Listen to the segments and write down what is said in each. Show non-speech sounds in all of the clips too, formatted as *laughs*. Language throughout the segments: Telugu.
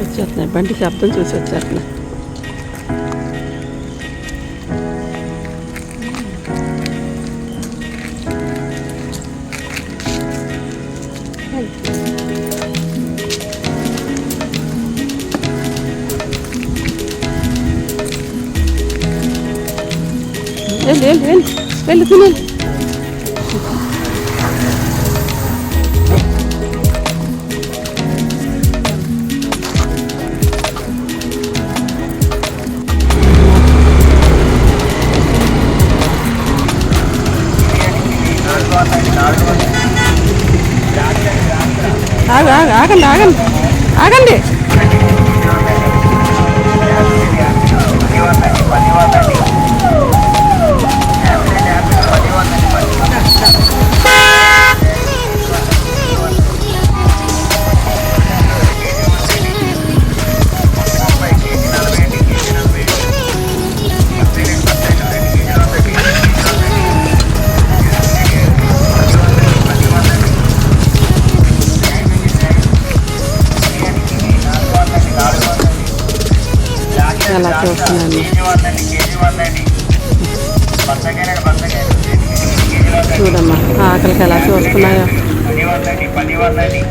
వచ్చేస్తున్నాయి బండి శబ్దం చూసి వచ్చేస్తున్నాయి వెళ్ళు వెళ్ళు వెళ్ళు వెళ్ళు తినేళ్ళు ആകണ്ട ആകണ്ട. ആകണ്ടേ? అలా చూస్తున్నాను. చూడమ్మా ఆకలికి ఎలా చూస్తున్నాయో. పది వందండి పది వందండి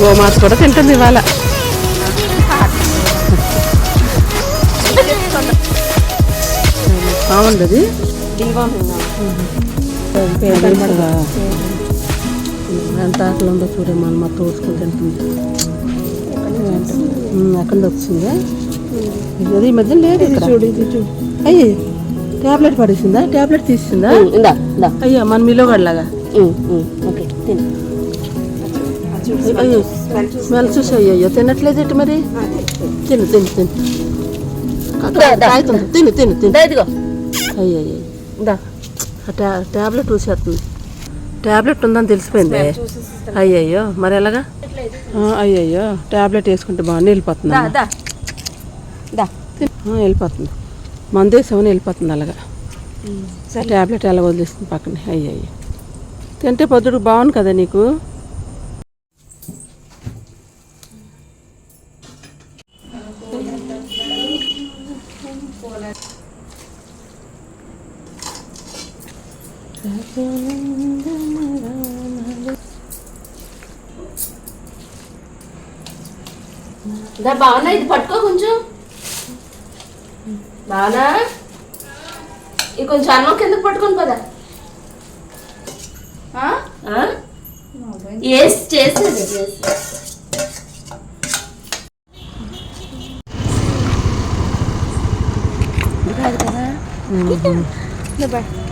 గోమాత కూడా తింటుంది ఇవాళ. బాగుంది అది తెలుస్తుందా? ఎంత ఆకలి ఉందో చూడమ్మా మా తోసుకుని తింటుంది. నుంచి వచ్చిందా ఇది ఈ మధ్య లేదు చూడు ఇది చూడు. అయ్యి టాబ్లెట్ పడేసిందా? టాబ్లెట్ తీసిందా? అయ్యా మన మీలో గడలాగా ఓకే తిను. అయ్యో స్మెల్ చూసి అయ్యో తినట్లేదు ఏంటి మరి తిను తిను తిను. కాగుతుంది తిను తిను తిను ఇదిగో అయ్యో అయ్యో ఇందా ఆ టా టాబ్లెట్ చూసేస్తుంది టాబ్లెట్ ఉందని తెలిసిపోయింది అయ్యయ్యో మరి ఎలాగా అయ్యయ్యో టాబ్లెట్ వేసుకుంటే బాగా వెళ్ళిపోతుంది వెళ్ళిపోతుంది మందు వేసామని వెళ్ళిపోతుంది అలాగా టాబ్లెట్ ఎలా వదిలేస్తుంది పక్కనే అయ్యయ్యో తింటే పొద్దుడు బాగుంది కదా నీకు దా బావనా ఇది పట్టుకో కొంచెం. బావనా ఇది కొంచెం అన్నం కిందకు పట్టుకొని పదా? ఏసి చేసేది. *laughs* చేసి ఉహు.